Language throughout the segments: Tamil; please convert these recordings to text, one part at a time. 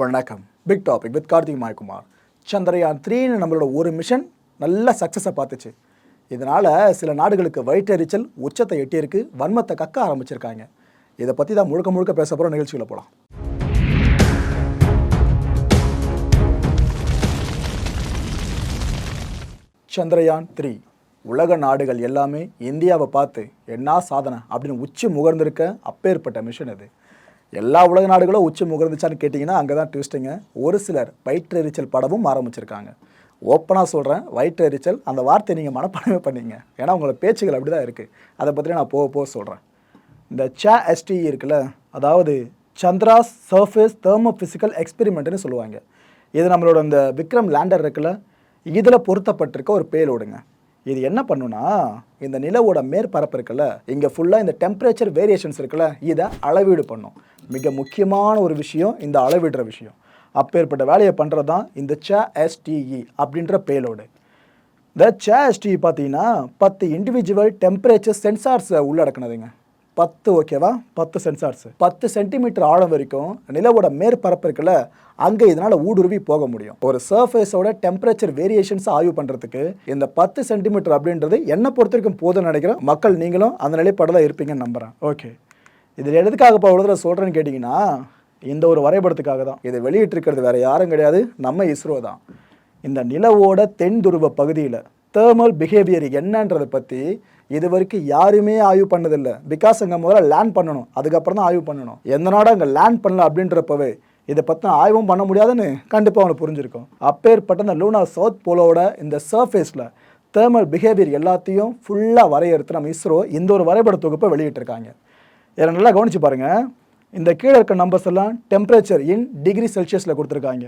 வணக்கம். Big topic with Karthik Mayakumar. Chandrayaan த்ரீன்னு நம்மளோட ஒரு மிஷன் நல்ல சக்ஸஸை பார்த்துச்சு. இதனால் சில நாடுகளுக்கு வயிற்றெரிச்சல் உச்சத்தை எட்டியிருக்கு வன்மத்தை கக்க ஆரம்பிச்சிருக்காங்க. இதை பற்றி தான் முழுக்க முழுக்க பேச போகிற நிகழ்ச்சிகளை போகலாம் சந்திரயான் த்ரீ உலக நாடுகள் எல்லாமே இந்தியாவை பார்த்து என்ன சாதனை? அப்படின்னு உச்சி முகர்ந்திருக்க அப்பேற்பட்ட மிஷன் இது. எல்லா உலக நாடுகளும் உச்சி முகர்ந்துச்சான்னு கேட்டிங்கன்னா அங்கே தான் ட்விஸ்ட்டுங்க ஒரு சிலர் வயிற்றெரிச்சல் படவும் ஆரம்பிச்சிருக்காங்க. ஓப்பனாக சொல்கிறேன் வயிற்றெரிச்சல் அந்த வார்த்தையை நீங்கள் மனப்பாடமே பண்ணீங்க. ஏன்னா உங்களோட பேச்சுகள் அப்படி தான் இருக்குது அதை பற்றி நான் போக போக சொல்கிறேன் இந்த சே எஸ்டி இருக்குல்ல அதாவது சந்திராஸ் சர்ஃபேஸ் தேர்மோ ஃபிசிக்கல் எக்ஸ்பெரிமெண்ட்னு சொல்லுவாங்க. இது நம்மளோட இந்த விக்ரம் லேண்டர் இருக்குல்ல இதில் பொருத்தப்பட்டிருக்க ஒரு பேலோடுங்க. இது என்ன பண்ணுன்னா இந்த நிலவோட மேற்பரப்பு இருக்குல்ல இங்கே ஃபுல்லாக இந்த டெம்பரேச்சர் வேரியேஷன்ஸ் இருக்குல்ல இதை அளவீடு பண்ணும். மிக முக்கியமான ஒரு விஷயம் இந்த அளவிடுற விஷயம். அப்பேற்பட்ட வேலையை பண்ணுறது தான் இந்த ச எஸ்டிஇ அப்படின்ற பேலோடு இந்த சேஎஸ்டிஇ பார்த்தீங்கன்னா பத்து இண்டிவிஜுவல் டெம்பரேச்சர் சென்சார்ஸை உள்ளடக்கினதுங்க. பத்து ஓகேவா பத்து சென்சார்ஸ் பத்து சென்டிமீட்டர் ஆழம் வரைக்கும் நிலவோட மேற்பரப்பு இருக்குல்ல அங்கே இதனால் ஊடுருவி போக முடியும். ஒரு சர்ஃபேஸோட டெம்பரேச்சர் வேரியேஷன்ஸை ஆய்வு பண்ணுறதுக்கு இந்த பத்து சென்டிமீட்டர் அப்படின்றது என்னை பொறுத்த வரைக்கும் போதும் நினைக்கிறேன். மக்கள் நீங்களும் அந்த நிலைப்பாடில் இருப்பீங்கன்னு நம்புகிறேன் ஓகே இதில் எதுக்காக இப்போ அவ்வளோ தூரம் சொல்கிறேன்னு கேட்டிங்கன்னா இந்த ஒரு வரைபடத்துக்காக தான். இதை வெளியிட்டிருக்கிறது வேறு யாரும் கிடையாது நம்ம இஸ்ரோ தான். இந்த நிலவோட தென் துருவ பகுதியில் தேர்மல் பிஹேவியர் என்னன்றதை பற்றி இது வரைக்கும் யாருமே ஆய்வு பண்ணதில்லை. பிகாஸ் அங்கே முதல்ல லேண்ட் பண்ணணும் அதுக்கப்புறம் தான் ஆய்வு பண்ணணும். எந்த நாடும் அங்கே லேண்ட் பண்ணல அப்படின்றப்பவே இதை பற்றின ஆய்வும் பண்ண முடியாதுன்னு கண்டிப்பாக அவனுக்கு புரிஞ்சிருக்கும். அப்பேற்பட்ட அந்த லூனா சவுத் போலோட இந்த சர்ஃபேஸில் தேர்மல் பிஹேவியர் எல்லாத்தையும் ஃபுல்லாக வரையறுத்து நம்ம இஸ்ரோ இந்த ஒரு வரைபட தொகுப்பை வெளியிட்டிருக்காங்க. இதை நல்லா கவனிச்சு பாருங்கள் இந்த கீழே இருக்க நம்பர்ஸ் எல்லாம் டெம்பரேச்சர் இன் டிகிரி செல்சியஸில் கொடுத்துருக்காங்க.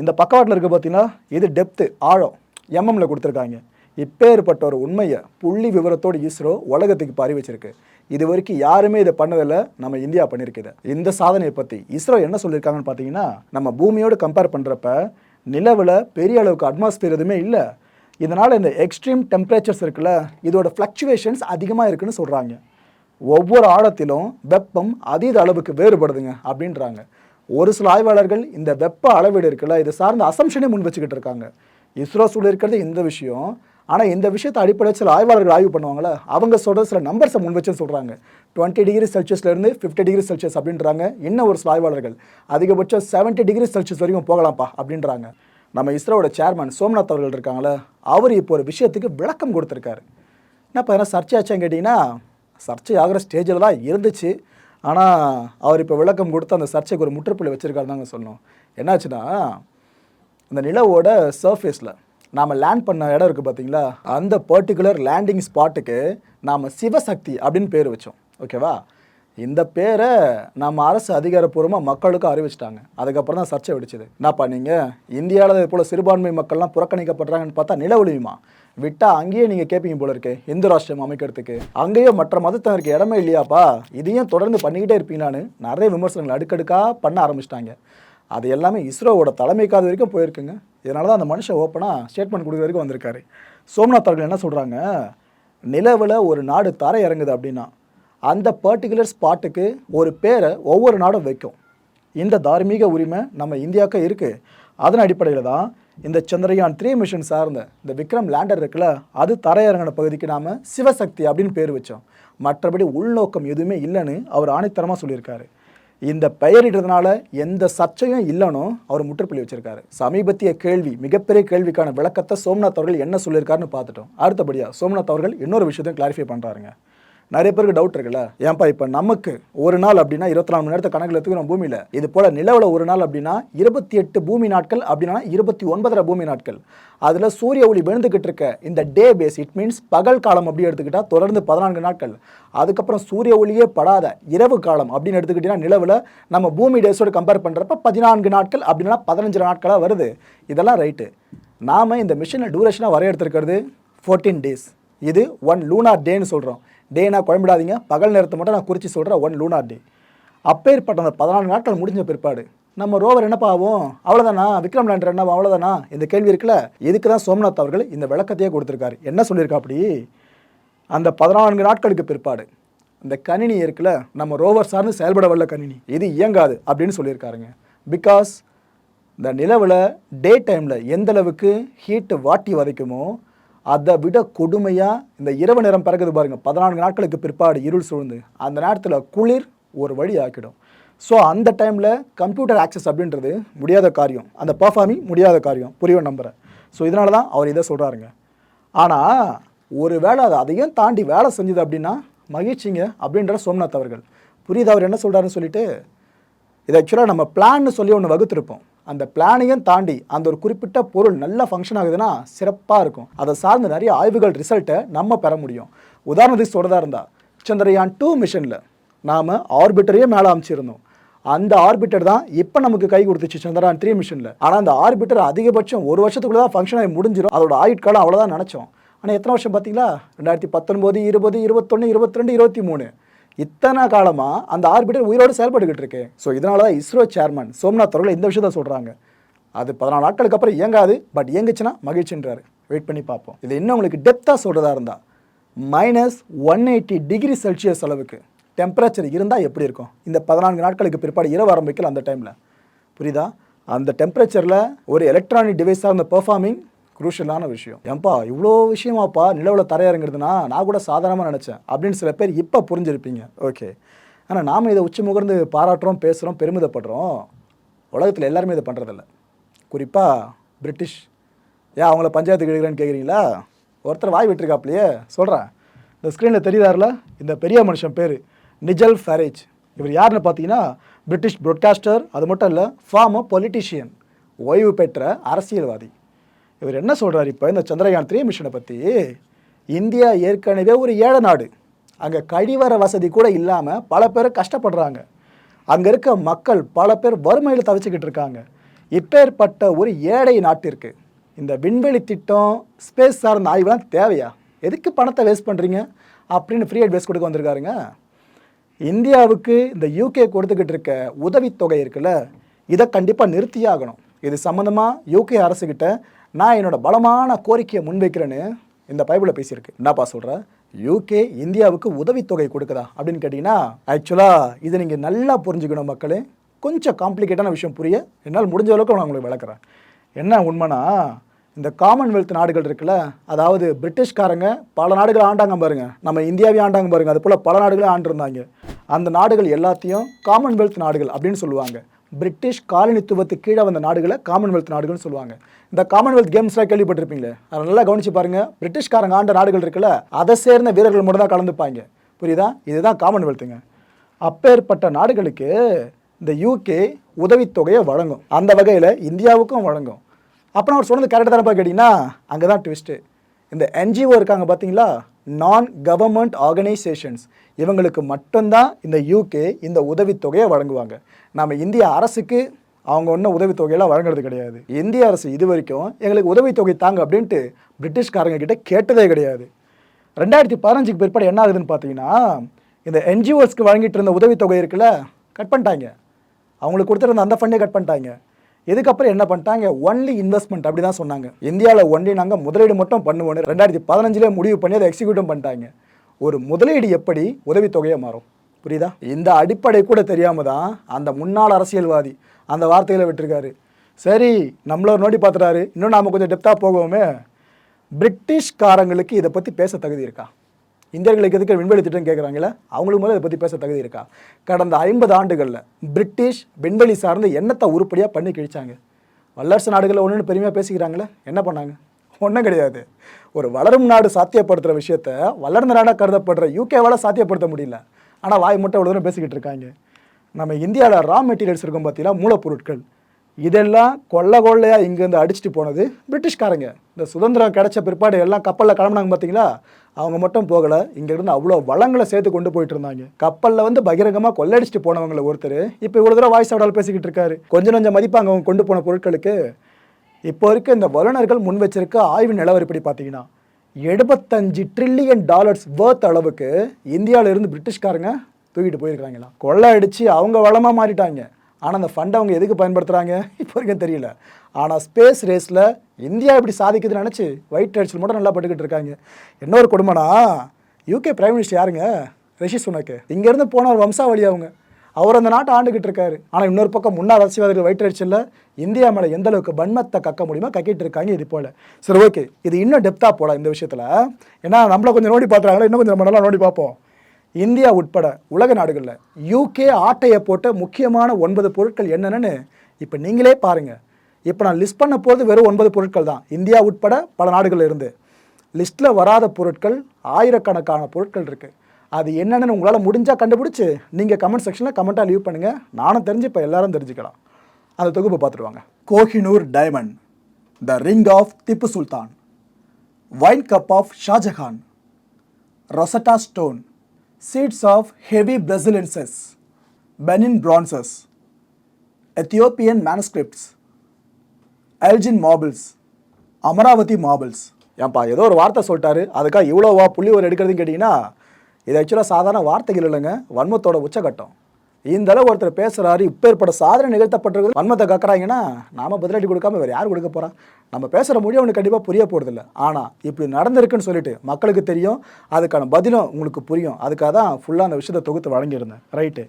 இந்த பக்கவாட்டில் இருக்க பார்த்தீங்கன்னா இது டெப்த்து ஆழம் எம்எம்மில் கொடுத்துருக்காங்க. இப்பேற்பட்ட ஒரு உண்மையை புள்ளி விவரத்தோடு இஸ்ரோ உலகத்துக்கு பரி அறிவிச்சிருக்கு இது வரைக்கும் யாருமே இதை பண்ணதில்லை. நம்ம இந்தியா பண்ணியிருக்குது. இந்த சாதனையை பற்றி இஸ்ரோ என்ன சொல்லியிருக்காங்கன்னு பார்த்தீங்கன்னா நம்ம பூமியோடு கம்பேர் பண்ணுறப்ப நிலவில் பெரிய அளவுக்கு அட்மாஸ்பியர் எதுவுமே இல்லை. இதனால் இந்த எக்ஸ்ட்ரீம் டெம்பரேச்சர்ஸ் இருக்குல்ல இதோட ஃப்ளக்சுவேஷன்ஸ் அதிகமாக இருக்குன்னு சொல்கிறாங்க ஒவ்வொரு ஆழத்திலும் வெப்பம் அதீத அளவுக்கு வேறுபடுதுங்க அப்படின்றாங்க. ஒரு சில ஆய்வாளர்கள் இந்த வெப்ப அளவீடு இருக்குல்ல இது சார்ந்த அசம்ஷனே முன் வச்சுக்கிட்டு இருக்காங்க. இஸ்ரோ சொல்லியிருக்கிறது இந்த விஷயம். ஆனால் இந்த விஷயத்தை அடிப்படையில் சில ஆய்வாளர்கள் ஆய்வு பண்ணுவாங்களே? அவங்க சொல்கிற சில நம்பர்ஸை முன் வச்சு சொல்கிறாங்க டுவெண்ட்டி டிகிரி செல்சியஸ்லேருந்து ஃபிஃப்டி டிகிரி செல்சியஸ் அப்படின்றாங்க. இன்னும் ஒரு சில ஆய்வாளர்கள் அதிகபட்சம் செவன்ட்டி டிகிரி செல்சியஸ் வரைக்கும் போகலாம்ப்பா அப்படின்றாங்க. நம்ம இஸ்ரோவோட சேர்மன் சோம்நாத் அவர்கள் இருக்காங்களே அவர் இப்போ ஒரு விஷயத்துக்கு விளக்கம் கொடுத்துருக்காரு. என்ன பார்த்தீங்கன்னா சர்ச்சையாச்சான்னு கேட்டிங்கன்னா சர்ச்சை ஆகிற ஸ்டேஜில் தான் இருந்துச்சு. ஆனால் அவர் இப்போ விளக்கம் கொடுத்து அந்த சர்ச்சைக்கு ஒரு முற்றுப்புள்ளி வச்சுருக்காரு தாங்க சொன்னோம் என்னாச்சுன்னா அந்த நிலவோட சர்ஃபேஸில் நாம் லேண்ட் பண்ண இடம் இருக்குது பார்த்தீங்களா அந்த பர்டிகுலர் லேண்டிங் ஸ்பாட்டுக்கு நாம் சிவசக்தி அப்படின்னு பேர் வச்சோம். ஓகேவா இந்த பேரை நம்ம அரசு அதிகாரப்பூர்வமாக மக்களுக்கும் அறிவிச்சிட்டாங்க. அதுக்கப்புறம் தான் சர்ச்சை வெடிச்சது. என்னப்பா நீங்கள் இந்தியாவில் இது போல் சிறுபான்மை மக்கள்லாம் புறக்கணிக்கப்படுறாங்கன்னு பார்த்தா நிலவொழியுமா விட்டால் அங்கேயே நீங்கள் கேட்பீங்க போல இருக்கு இந்து ராஷ்டிரம் அமைக்கிறதுக்கு. அங்கேயே மற்ற மதத்தினருக்கு இடமே இல்லையாப்பா? இதையும் தொடர்ந்து பண்ணிக்கிட்டே இருப்பீங்களான்னு நிறைய விமர்சனங்கள் அடுக்கடுக்காக பண்ண ஆரம்பிச்சிட்டாங்க. அது எல்லாமே இஸ்ரோவோட தலைமைக்காத வரைக்கும் போயிருக்குங்க. இதனால தான் அந்த மனுஷன் ஓப்பனாக ஸ்டேட்மெண்ட் கொடுக்குற வரைக்கும் வந்திருக்காரு. சோம்நாத் அவர்கள் என்ன சொல்கிறாங்க நிலவில் ஒரு நாடு தரை இறங்குது அப்படின்னா அந்த பர்டிகுலர் ஸ்பாட்டுக்கு ஒரு பேரை ஒவ்வொரு நாடும் வைக்கும். இந்த தார்மீக உரிமை நம்ம இந்தியாவுக்கு இருக்குது அதன் அடிப்படையில் தான் இந்த சந்திரயான் த்ரீ மிஷன் சார்ந்த இந்த விக்ரம் லேண்டர் இருக்குல்ல அது தரையிறங்கின பகுதிக்கு நாம் சிவசக்தி அப்படின்னு பேர் வச்சோம். மற்றபடி உள்நோக்கம் எதுவுமே இல்லைன்னு அவர் ஆணைத்தரமாக சொல்லியிருக்காரு. இந்த பெயரிடுறதுனால எந்த சர்ச்சையும் இல்லைனோ அவர் முற்றுப்புள்ளி வச்சிருக்காரு. சமீபத்திய கேள்வி மிகப்பெரிய கேள்விக்கான விளக்கத்தை சோம்நாத் அவர்கள் என்ன சொல்லியிருக்காருன்னு பார்த்துட்டோம். அடுத்தபடியாக சோம்நாத் அவர்கள் இன்னொரு விஷயத்தையும் கிளாரிஃபை பண்ணுறாருங்க நிறைய பேருக்கு டவுட் இருக்குல்ல? ஏன்பா இப்போ நமக்கு ஒரு நாள் அப்படின்னா இருபத்தி நாலு மணி நேரத்தை கணக்கில் எடுத்துக்கிறோம் பூமியில். இது போல் நிலவில் ஒரு நாள் அப்படின்னா இருபத்தி எட்டு பூமி நாட்கள் அப்படின்னா இருபத்தி ஒன்பதரை பூமி நாட்கள். அதில் சூரிய ஒளி விழுந்துக்கிட்டு இருக்க இந்த டே பேஸ் இட் மீன்ஸ் பகல் காலம் அப்படி எடுத்துக்கிட்டால் தொடர்ந்து பதினான்கு நாட்கள். அதுக்கப்புறம் சூரிய ஒளியே படாத இரவு காலம் அப்படின்னு எடுத்துக்கிட்டிங்கன்னா நிலவில் நம்ம பூமி டேஸோடு கம்பேர் பண்ணுறப்ப பதினான்கு நாட்கள் அப்படின்னா பதினஞ்சு நாட்களாக வருது. இதெல்லாம் ரைட்டு நாம் இந்த மிஷினை டூரேஷனாக வரையெடுத்துருக்கிறது ஃபோர்டீன் டேஸ் இது ஒன் லூனார் டேன்னு சொல்கிறோம் டேனா குழம்பிடாதீங்க. பகல் நேரத்தை மட்டும் நான் குறித்து சொல்கிறேன் ஒன் லூனார் டே அப்பேற்பட்ட அந்த பதினாலு நாட்கள் முடிஞ்ச பிற்பாடு நம்ம ரோவர் என்னப்பா ஆகும்? அவ்வளோதானா விக்ரம் லேண்டர் என்ன அவ்வளோதானா இந்த கேள்வி இருக்குல்ல? இதுக்கு தான் சோம்நாத் அவர்கள் இந்த விளக்கத்தையே கொடுத்துருக்காரு? என்ன சொல்லியிருக்கா அப்படி? அந்த பதினான்கு நாட்களுக்கு பிற்பாடு இந்த கணினி இருக்குல்ல நம்ம ரோவர் சார்ந்து செயல்பட வல்ல கணினி. இது இயங்காது அப்படின்னு சொல்லியிருக்காருங்க. பிகாஸ் இந்த நிலவில் டே டைமில் எந்தளவுக்கு ஹீட்டு வாட்டி வதைக்குமோ அதை விட கொடுமையாக இந்த இரவு நேரம் பிறகுது பாருங்கள் பதினான்கு நாட்களுக்கு பிற்பாடு இருள் சூழ்ந்து அந்த நேரத்தில் குளிர் ஒரு வழி ஆக்கிடும். ஸோ அந்த டைமில் கம்ப்யூட்டர் ஆக்சஸ் அப்படின்றது முடியாத காரியம். அந்த பர்ஃபார்மிங் முடியாத காரியம். புரியும் நம்புகிறேன் ஸோ இதனால தான் அவர் இதை சொல்கிறாருங்க ஆனால் ஒரு வேளை அது அதையும் தாண்டி வேலை செஞ்சது அப்படின்னா மகிழ்ச்சிங்க அப்படின்ற சோம்நாத் அவர்கள். புரியுது அவர் என்ன சொல்கிறாருன்னு சொல்லிட்டு? இது ஆக்சுவலாக நம்ம பிளான்னு சொல்லி ஒன்று வகுத்திருப்போம். அந்த பிளானையும் தாண்டி அந்த ஒரு குறிப்பிட்ட பொருள் நல்லா ஃபங்க்ஷன் ஆகுதுன்னா சிறப்பாக இருக்கும். அதை சார்ந்த நிறைய ஆய்வுகள் ரிசல்ட்டை நம்ம பெற முடியும். உதாரணத்துக்கு சொல்கிறதா இருந்தால் சந்திரயான் டூ மிஷனில் நாம் ஆர்பிட்டரையே மேலே அமைச்சிருந்தோம். அந்த ஆர்பிட்டர் தான் இப்போ நமக்கு கை கொடுத்துச்சு சந்திரயான் த்ரீ மிஷனில் ஆனால் அந்த ஆர்பிட்டர் அதிகபட்சம் ஒரு வருஷத்துக்குள்ள தான் ஃபங்க்ஷன் ஆகி முடிஞ்சிடும் அதோட ஆயுட்காலம் அவ்வளோதான் நினச்சோம். ஆனால் எத்தனை வருஷம் பார்த்தீங்களா? ரெண்டாயிரத்தி பத்தொன்பது இருபது இருபத்தொன்று இருபத்தி ரெண்டு இருபத்தி மூணு. இத்தனை காலமாக அந்த ஆர்பிட்டர் உயிரோடு செயல்பட்டுக்கிட்டு இருக்கு. ஸோ இதனால தான் இஸ்ரோ சேர்மன் சோம்நாத் அவர்கள் இந்த விஷயத்த சொல்கிறாங்க அது பதினாலு நாட்களுக்கு அப்புறம் இயங்காது பட் இயங்குச்சுன்னா மகிழ்ச்சின்றார். வெயிட் பண்ணி பார்ப்போம். இது இன்னும் உங்களுக்கு டெப்த்தாக சொல்கிறதா இருந்தால் minus one eighty degree Celsius அளவுக்கு டெம்பரேச்சர் இருந்தால் எப்படி இருக்கும்? இந்த பதினான்கு நாட்களுக்கு பிற்பாடு இரவு ஆரம்பிக்கல அந்த டைமில் புரியுதா? அந்த டெம்பரேச்சரில் ஒரு எலக்ட்ரானிக் டிவைஸாக இருந்த பெர்ஃபார்மிங் குரூஷியலான விஷயம். ஏன்பா இவ்வளோ விஷயமாப்பா நிலவில் தரையிறங்குறதுனா நான் கூட சாதாரணமாக நினச்சேன். அப்படின்னு சில பேர் இப்போ புரிஞ்சிருப்பீங்க. ஓகே. ஆனால் நாம் இதை உச்சி முகர்ந்து பாராட்டுறோம் பேசுகிறோம் பெருமிதப்படுறோம் உலகத்தில் எல்லாருமே இதை பண்ணுறதில்ல குறிப்பாக பிரிட்டிஷ். ஏன் அவங்கள பஞ்சாயத்துக்கு கிடைக்கிறேன்னு கேட்குறீங்களா ஒருத்தர் வாய் விட்டுருக்காப்லையே. சொல்கிறேன் இந்த ஸ்க்ரீனில் தெரியுதாருல? இந்த பெரிய மனுஷன் பேர் நிஜல் ஃபேரேஜ். இவர் யாருன்னு பார்த்தீங்கன்னா பிரிட்டிஷ் ப்ரோட்காஸ்டர் அது மட்டும் இல்லை ஃபார்மர் பொலிட்டிஷியன் ஓய்வு பெற்ற அரசியல்வாதி. இவர் என்ன சொல்கிறார் இப்போ இந்த சந்திரயான் த்ரீ மிஷனை பற்றி இந்தியா ஏற்கனவே ஒரு ஏழை நாடு. அங்கே கழிவற வசதி கூட இல்லாமல் பல பேர் கஷ்டப்படுறாங்க. அங்கே இருக்க மக்கள் பல பேர் வறுமையில் தவிச்சுக்கிட்டு இருக்காங்க. இப்பேற்பட்ட ஒரு ஏழை நாட்டிற்கு இந்த விண்வெளி திட்டம் ஸ்பேஸ் சார்ந்த ஆய்வுலாம் தேவையா? எதுக்கு பணத்தை வேஸ்ட் பண்ணுறீங்க அப்படின்னு ஃப்ரீ அட்வைஸ் கொடுக்க வந்திருக்காருங்க. இந்தியாவுக்கு இந்த யூகே கொடுத்துக்கிட்டு இருக்க உதவித்தொகை இருக்குல்ல இதை கண்டிப்பாக நிறுத்தியாகணும். இது சம்மந்தமாக யூகே அரசுக்கிட்ட நான் என்னோட பலமான கோரிக்கையை முன்வைக்கிறேன்னு இந்த பைபிளில் பேசியிருக்கு. என்னப்பா சொல்கிறேன் யூகே இந்தியாவுக்கு உதவித்தொகை கொடுக்குதா? அப்படின்னு கேட்டிங்கன்னா ஆக்சுவலாக இதை நீங்கள் நல்லா புரிஞ்சுக்கணும் மக்களே. கொஞ்சம் காம்ப்ளிகேட்டான விஷயம் புரிய என்னால் முடிஞ்ச அளவுக்கு நான் உங்களுக்கு விளக்குறேன். என்ன உண்மைனா இந்த காமன்வெல்த் நாடுகள் இருக்குல்ல அதாவது பிரிட்டிஷ்காரங்க பல நாடுகள் ஆண்டாங்க பாருங்கள் நம்ம இந்தியாவே ஆண்டாங்க பாருங்கள் அது போல் பல நாடுகளும் ஆண்டிருந்தாங்க. அந்த நாடுகள் எல்லாத்தையும் காமன்வெல்த் நாடுகள் அப்படின்னு சொல்லுவாங்க. பிரிட்டிஷ் காலனித்துவத்துக்கு கீழே வந்த நாடுகளை காமன்வெல்த் நாடுகள்னு சொல்லுவாங்க. இந்த காமன்வெல்த் கேம்ஸ்லாம் கேள்விப்பட்டிருப்பீங்களே? அதை நல்லா கவனிச்சு பாருங்க. பிரிட்டிஷ்காரங்க ஆண்ட நாடுகள் இருக்குல்ல அதை சேர்ந்த வீரர்கள் மட்டும் தான் கலந்துப்பாங்க. புரியுதா? இதுதான் காமன்வெல்த்துங்க அப்பேற்பட்ட நாடுகளுக்கு இந்த யூகே உதவித்தொகையை வழங்கும். அந்த வகையில் இந்தியாவுக்கும் வழங்கும். அப்புறம் அவர் சொன்னது கரெக்டாக தானப்பா கேட்டிங்கன்னா அங்கே தான் ட்விஸ்ட்டு இந்த என்ஜிஓ இருக்காங்க பார்த்தீங்களா நான் கவர்மெண்ட் ஆர்கனைசேஷன்ஸ் இவங்களுக்கு மட்டும்தான் இந்த யூகே இந்த உதவித்தொகையை வழங்குவாங்க. நம்ம இந்திய அரசுக்கு அவங்க ஒன்றும் உதவித்தொகையெல்லாம் வழங்குறது கிடையாது. இந்திய அரசு இது வரைக்கும் எங்களுக்கு உதவித்தொகை தாங்க அப்படின்ட்டு பிரிட்டிஷ்காரங்க கிட்ட கேட்டதே கிடையாது. ரெண்டாயிரத்தி பதினஞ்சுக்கு பிற்பாடு என்ன ஆகுதுன்னு பார்த்தீங்கன்னா இந்த என்ஜிஓஸ்க்கு வழங்கிட்டு இருந்த உதவித்தொகை இருக்குல்ல கட் பண்ணிட்டாங்க. அவங்களுக்கு கொடுத்துருந்த அந்த ஃபண்டே கட் பண்ணிட்டாங்க. இதுக்கப்புறம் என்ன பண்ணிட்டாங்க? ஒன்லி இன்வெஸ்ட்மெண்ட் அப்படி தான் சொன்னாங்க. இந்தியாவில் ஒன்லி நாங்கள் முதலீடு மட்டும் பண்ணுவோம் ரெண்டாயிரத்தி பதினஞ்சிலே முடிவு பண்ணி அதை எக்ஸிக்யூட்டும் பண்ணிட்டாங்க. ஒரு முதலீடு எப்படி உதவித்தொகையாக மாறும்? புரியுதா? இந்த அடிப்படை கூட தெரியாமல் தான் அந்த முன்னாள் அரசியல்வாதி அந்த வார்த்தைகளை விட்டுருக்காரு. சரி நம்மள நோட்டி பார்த்துட்டாரு இன்னும் நாம் கொஞ்சம் டெப்த்தாக போகவுமே. பிரிட்டிஷ்காரங்களுக்கு இதை பற்றி பேச தகுதி இருக்கா? இந்தியர்களுக்கு எதுக்கு விண்வெளி திட்டம் கேட்குறாங்களே அவங்களுக்கு முதல்ல இதை பற்றி பேச தகுதி இருக்கா? கடந்த ஐம்பது ஆண்டுகளில் பிரிட்டிஷ் விண்வெளி சார்ந்து என்னத்தை உருப்படியாக பண்ணி கிழிச்சாங்க? வல்லரசு நாடுகளில் ஒன்றுன்னு பெருமையாக பேசிக்கிறாங்களே என்ன பண்ணாங்க? ஒன்றும் கிடையாது. ஒரு வளரும் நாடு சாத்தியப்படுத்துகிற விஷயத்த வளர்ந்த நாடாக கருதப்படுற யூகேவால் சாத்தியப்படுத்த முடியல. ஆனால் வாய் மட்டும் அவ்வளோ தூரம் பேசிக்கிட்டு இருக்காங்க. நம்ம இந்தியாவில் ரா மெட்டீரியல்ஸ் இருக்கும் பார்த்தீங்கன்னா மூலப்பொருட்கள். இதெல்லாம் கொள்ள கொள்ளையாக இங்கேருந்து அடிச்சுட்டு போனது பிரிட்டிஷ்காரங்க. இந்த சுதந்திரம் கிடைச்ச பிற்பாடு எல்லாம் கப்பலில் கிளம்புனாங்க பார்த்தீங்களா அவங்க மட்டும் போகலை. இங்கேருந்து அவ்வளோ வளங்களை சேர்த்து கொண்டு போயிட்டு இருந்தாங்க. கப்பலில் வந்து பகிரங்கமாக கொள்ளடிச்சிட்டு போனவங்கள ஒருத்தர் இப்போ இவ்வளோ தூரம் வாய்ஸ் அவடால் பேசிக்கிட்டு இருக்காரு. கொஞ்சம் கொஞ்சம் மதிப்பாங்க அவங்க கொண்டு போன பொருட்களுக்கு. இப்போ இருக்க இந்த வல்லுநர்கள் முன் வச்சிருக்க ஆய்வு நிலவரப்படி பார்த்தீங்கன்னா எழுபத்தஞ்சு ட்ரில்லியன் டாலர்ஸ் வேர்த் அளவுக்கு இந்தியாவில இருந்து பிரிட்டிஷ்காரங்க தூக்கிட்டு போயிருக்காங்களா? கொள்ளை அடித்து அவங்க வளமாக மாறிட்டாங்க. ஆனால் அந்த ஃபண்டை அவங்க எதுக்கு பயன்படுத்துகிறாங்க இப்போ வரைக்கும் தெரியல. ஆனால் ஸ்பேஸ் ரேஸில் இந்தியா இப்படி சாதிக்குதுன்னு நினச்சி ஒயிட் ரைட்ஸில் மட்டும் நல்லா பட்டுக்கிட்டு இருக்காங்க. என்ன ஒரு கொடுமைனா யூகே பிரைம் மினிஸ்டர் யாருங்க? ரிஷி சுனக்கு இங்கேருந்து போன ஒரு வம்சாவளி அவங்க. அவர் அந்த நாட்டை ஆண்டுகிட்டு இருக்காரு. ஆனால் இன்னொரு பக்கம் முன்னாள் அரசியல்வாதிகள் வயிற்றுச்சலில் இந்தியா மேலே எந்த அளவுக்கு பன்மத்தை கக்க முடியுமோ கக்கிட்டு இருக்காங்க இது போல். சரி ஓகே இது இன்னும் டெப்த்தாக போகலாம் இந்த விஷயத்தில். ஏன்னா நம்மளை கொஞ்சம் நோண்டி பார்த்துறாங்களா இன்னும் கொஞ்சம் நம்ம நல்லா நோண்டி பார்ப்போம். இந்தியா உட்பட உலக நாடுகளில் யூகே ஆட்டையை போட்ட முக்கியமான ஒன்பது பொருட்கள் என்னென்னு இப்போ நீங்களே பாருங்கள் இப்போ நான் லிஸ்ட் பண்ண போது வெறும் ஒன்பது பொருட்கள் தான். இந்தியா உட்பட பல நாடுகளில் இருந்து. லிஸ்ட்டில் வராத பொருட்கள் ஆயிரக்கணக்கான பொருட்கள் இருக்குது அது என்னென்னு உங்களால் முடிஞ்சால் கண்டுபிடிச்சி நீங்கள் கமெண்ட் செக்ஷனில் கமெண்ட்டாக லீவ் பண்ணுங்கள் நானும் தெரிஞ்சு இப்போ எல்லாரும் தெரிஞ்சுக்கலாம். அந்த தொகுப்பை பார்த்துருவாங்க Kohinoor diamond the ring of Tipu Sultan wine cup of Shahjahan Rosetta stone seats of heavy precedences Benin bronzes, Ethiopian manuscripts, Elgin marbles, Amaravati marbles ஏன்பா ஏதோ ஒரு வார்த்தை சொல்லிட்டாரு. அதுக்காக இவ்வளோவா புள்ளி ஒரு எடுக்கிறதுன்னு கேட்டிங்கன்னா இது ஆக்சுவலாக சாதாரண வார்த்தைகள் இல்லைங்க. வன்மத்தோட உச்சகட்டம். இந்த அளவு ஒருத்தர் பேசுகிறாரு இப்பேற்பட்ட சாதனை நிகழ்த்தப்பட்டிருக்கு வன்மத்தை கக்குறாங்கன்னா நாம பதிலடி கொடுக்காம வேறு யார் கொடுக்க போகிறா நம்ம பேசுகிற மொழி அவனுக்கு கண்டிப்பாக புரிய போகிறதில்ல ஆனால் இப்படி நடந்திருக்குன்னு சொல்லிட்டு மக்களுக்கு தெரியும் அதுக்கான பதிலும் உங்களுக்கு புரியும். அதுக்காக தான் ஃபுல்லாக அந்த விஷயத்தை தொகுத்து வழங்கியிருந்தேன். ரைட்டு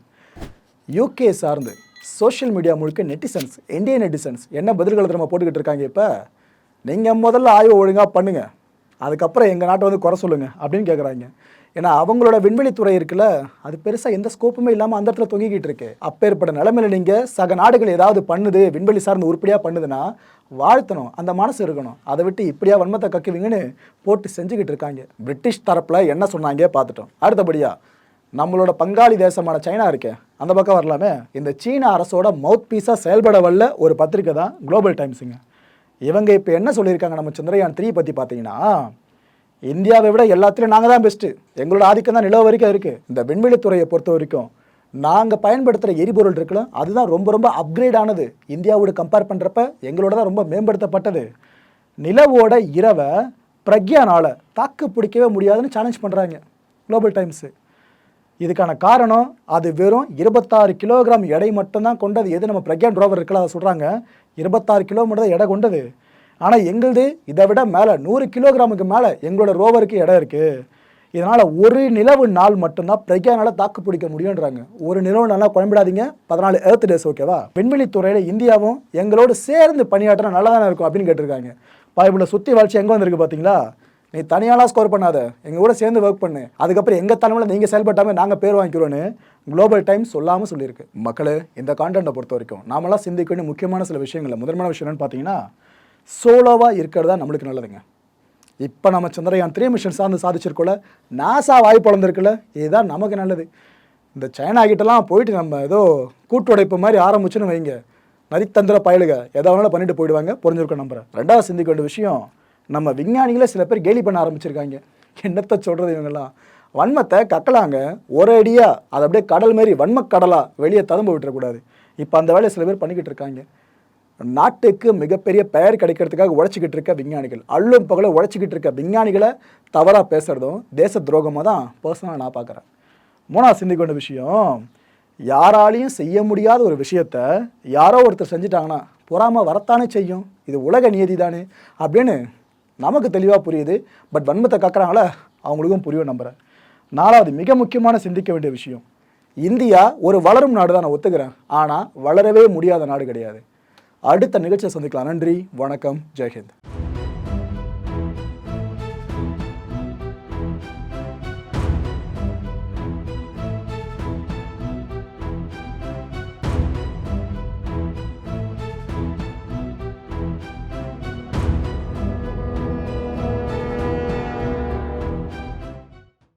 யூகே சார்ந்து சோஷியல் மீடியா முழுக்க நெட்டிசன்ஸ் இந்திய நெட்டிசன்ஸ் என்ன பதில்களை நம்ம போட்டுக்கிட்டு இருக்காங்க இப்போ? நீங்கள் முதல்ல ஆய்வு ஒழுங்காக பண்ணுங்கள் அதுக்கப்புறம் எங்கள் நாட்டை வந்து குறை சொல்லுங்கள் அப்படின்னு கேட்குறாங்க ஏன்னா அவங்களோட விண்வெளித்துறை இருக்குல்ல அது பெருசாக எந்த ஸ்கோப்புமே இல்லாமல் அந்த இடத்துல தொங்கிக்கிட்டு இருக்கு. அப்பேற்பட்ட நிலைமையில நீங்கள் சக நாடுகள் ஏதாவது பண்ணுது விண்வெளி சார்ந்து உருப்படியாக பண்ணுதுன்னா வாழ்த்தணும் அந்த மனசு இருக்கணும். அதை விட்டு இப்படியா வன்மத்தை கக்குவீங்கன்னு போட்டு செஞ்சுக்கிட்டு இருக்காங்க. பிரிட்டிஷ் தரப்பில் என்ன சொன்னாங்க பார்த்துட்டோம். அடுத்தபடியாக நம்மளோட பங்காளி தேசமான சைனா இருக்கே அந்த பக்கம் வரலாமே. இந்த சீன அரசோட மவுத் பீஸாக செயல்பட வல்ல ஒரு பத்திரிக்கை தான் குளோபல் டைம்ஸுங்க இவங்க இப்போ என்ன சொல்லியிருக்காங்க நம்ம சந்திரயான் த்ரீ பற்றி பார்த்தீங்கன்னா இந்தியாவை விட எல்லாத்துலேயும் நாங்கள் தான் பெஸ்ட்டு எங்களோட ஆதிக்கம் தான் நிலவு வரைக்கும் இருக்குது இந்த விண்வெளித்துறையை பொறுத்த வரைக்கும் நாங்கள் பயன்படுத்துகிற எரிபொருள் இருக்குல்ல அதுதான் ரொம்ப ரொம்ப அப்கிரேட் ஆனது. இந்தியாவோட கம்பேர் பண்ணுறப்ப எங்களோட தான் ரொம்ப மேம்படுத்தப்பட்டது. நிலவோட இரவை பிரக்யானால் தாக்கு பிடிக்கவே முடியாதுன்னு சேலஞ்ச் பண்ணுறாங்க குளோபல் டைம்ஸு இதுக்கான காரணம் அது வெறும் இருபத்தாறு கிலோகிராம் எடை மட்டும்தான் கொண்டது. எது நம்ம பிரக்யான் ரோவர் இருக்கலாம் அதை சொல்கிறாங்க இருபத்தாறு கிலோ மட்டும் தான் எடை கொண்டது. ஆனால் எங்களுது? இதை விட மேலே நூறு கிலோகிராமுக்கு மேலே எங்களோட ரோவருக்கு இடம் இருக்குது இதனால் ஒரு நிலவு நாள் மட்டும்தான் பிரக்யானால் தாக்கு பிடிக்க முடியுன்றாங்க ஒரு நிலவு நாளாக குழம்பிடாதீங்க. பதினாலு எர்த் டேஸ் ஓகேவா விண்வெளி துறையில் இந்தியாவும் எங்களோடு சேர்ந்து பணியாற்றினா நல்லா தானே இருக்கும் அப்படின்னு கேட்டிருக்காங்க. பைபிளை சுற்றி வளர்ச்சி எங்கே வந்திருக்கு பார்த்தீங்களா நீ தனியாலாம் ஸ்கோர் பண்ணாத. எங்கள் கூட சேர்ந்து ஒர்க் பண்ணு. அதுக்கப்புறம் எங்கள் தலைமையில் நீங்கள் செயல்பட்டாமல் நாங்கள் பேர் வாங்கிக்கிறோன்னு குளோபல் டைம் சொல்லாமல் சொல்லியிருக்கு. மக்களே இந்த கான்டென்ட்டை பொறுத்த வரைக்கும் நாமெல்லாம் சிந்திக்க வேண்டிய முக்கியமான சில விஷயங்கள் முதன்மையான விஷயம் என்னென்னு பார்த்தீங்கன்னா சோலோவாக இருக்கிறது தான் நம்மளுக்கு நல்லதுங்க. இப்போ நம்ம சந்திரயான் த்ரீ மிஷன் சார்ந்து சாதிச்சிருக்கோல நாசா வாய் வளர்ந்துருக்குல்ல இதுதான் நமக்கு நல்லது. இந்த சைனா கிட்டலாம் போயிட்டு நம்ம ஏதோ கூட்டுடைப்பு மாதிரி ஆரம்பிச்சுன்னு வைங்க. நரித்தந்திர பயலுக எதை வேணாலும் பண்ணிட்டு போயிடுவாங்க புரிஞ்சிருக்கோம் நம்புறேன் ரெண்டாவது சிந்திக்க வேண்டிய விஷயம் நம்ம விஞ்ஞானிகளே சில பேர் கேலி பண்ண ஆரம்பிச்சிருக்காங்க. என்னத்தை சொல்கிறது இவங்கெல்லாம்? வன்மத்தை கக்கலாங்க. ஒரு அடியாக அதை அப்படியே கடல் மாரி வன்மக்கடலாக வெளியே ததும்ப விட்டுறக்கூடாது. இப்போ அந்த வேலையை சில பேர் பண்ணிக்கிட்டு இருக்காங்க. நாட்டுக்கு மிகப்பெரிய பெயர் கிடைக்கிறதுக்காக உழைச்சிக்கிட்டு இருக்க விஞ்ஞானிகள். அள்ளும் பகல உழைச்சிக்கிட்டு இருக்க விஞ்ஞானிகளை தவறாக பேசுகிறதும் தேச துரோகமாக தான் பர்சனலாக நான் பார்க்குறேன். மூணாவது சிந்திக்க வேண்டிய விஷயம் யாராலையும் செய்ய முடியாத ஒரு விஷயத்த யாரோ ஒருத்தர் செஞ்சிட்டாங்கன்னா பொறாமல் வரத்தானே செய்யும். இது உலக நியதி தானே அப்படின்னு நமக்கு தெளிவாக புரியுது. பட் வன்மத்தை கக்குறாங்களே அவங்களுக்கும் புரியும் நம்புகிறேன் நாலாவது மிக முக்கியமான சிந்திக்க வேண்டிய விஷயம் இந்தியா ஒரு வளரும் நாடு தான் நான் ஒத்துக்கிறேன். ஆனால் வளரவே முடியாத நாடு கிடையாது. அடுத்த நிகழ்ச்சியை சந்திக்கலாம். நன்றி வணக்கம் ஜெய்ஹிந்த்.